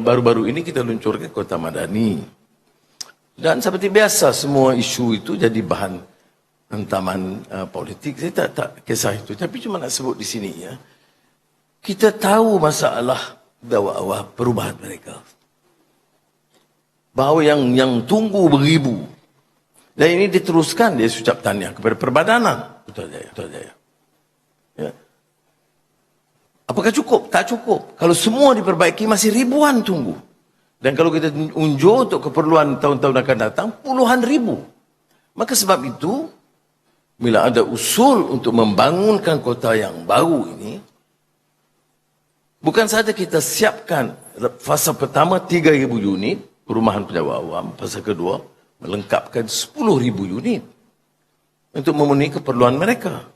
Baru-baru ini kita luncurkan Kota Madani. Dan seperti biasa semua isu itu jadi bahan hantaman uh, politik. Saya tak tak kisah itu. Tapi cuma nak sebut di sini ya. Kita tahu masalah dakwah perubahan mereka. Bahawa yang yang tunggu beribu. Dan ini diteruskan dia ucap tahniah kepada perbadanan. Betul Jaya. Betul Jaya. Ya. Apakah cukup? Tak cukup. Kalau semua diperbaiki masih ribuan tunggu. Dan kalau kita unjuk untuk keperluan tahun-tahun akan datang, puluhan ribu. Maka sebab itu, bila ada usul untuk membangunkan kota yang baru ini, bukan saja kita siapkan fasa pertama 3,000 unit, perumahan pejabat awam, fasa kedua, melengkapkan 10,000 unit untuk memenuhi keperluan mereka.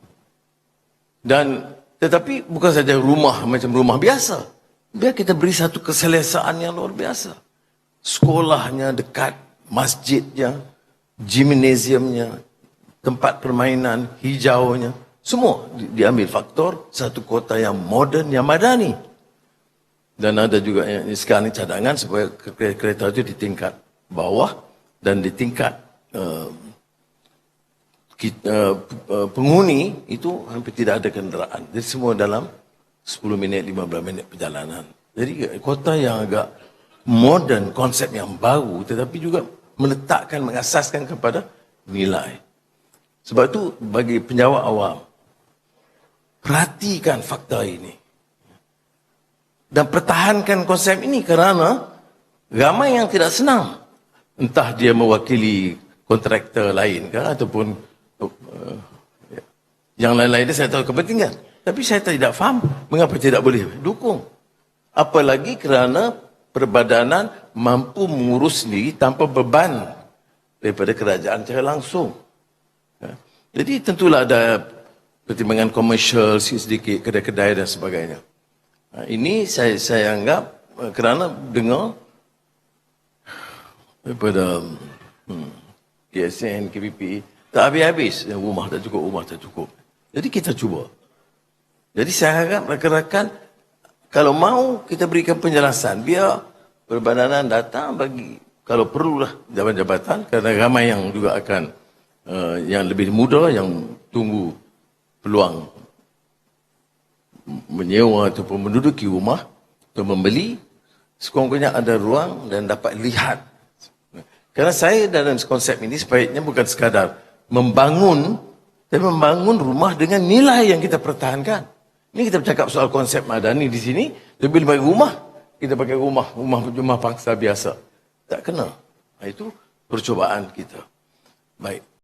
Dan tetapi bukan saja rumah macam rumah biasa. Biar kita beri satu keselesaan yang luar biasa. Sekolahnya dekat, masjidnya, gimnasiumnya, tempat permainan, hijaunya. Semua di- diambil faktor satu kota yang moden, yang madani. Dan ada juga yang sekarang ini cadangan supaya ke- kereta itu di tingkat bawah dan di tingkat uh, kita, uh, uh, penghuni itu hampir tidak ada kenderaan. Jadi semua dalam 10 minit, 15 minit perjalanan. Jadi kota yang agak moden, konsep yang baru tetapi juga meletakkan, mengasaskan kepada nilai. Sebab itu bagi penjawat awam, perhatikan fakta ini. Dan pertahankan konsep ini kerana ramai yang tidak senang. Entah dia mewakili kontraktor lain ke ataupun uh, yang lain-lain saya tahu kepentingan. Tapi saya tidak faham mengapa tidak boleh dukung. Apalagi kerana perbadanan mampu mengurus sendiri tanpa beban daripada kerajaan secara langsung. Ya. Jadi tentulah ada pertimbangan komersial sedikit kedai-kedai dan sebagainya. Ha, Ini saya saya anggap eh, kerana dengar daripada hmm, KSN, KPP, tak habis-habis. Ya, Rumah tak cukup, rumah tak cukup. Jadi kita cuba. Jadi saya harap rakan-rakan, kalau mau kita berikan penjelasan, biar perbadanan datang bagi, kalau perlulah jabatan-jabatan, kerana ramai yang juga akan, uh, yang lebih muda, yang tunggu peluang menyewa ataupun menduduki rumah atau membeli sekurang-kurangnya ada ruang dan dapat lihat kerana saya dalam konsep ini sebaiknya bukan sekadar membangun tapi membangun rumah dengan nilai yang kita pertahankan. Ini kita bercakap soal konsep madani di sini lebih lebih rumah. Kita pakai rumah rumah rumah pangsa biasa. Tak kena. Itu percubaan kita. Baik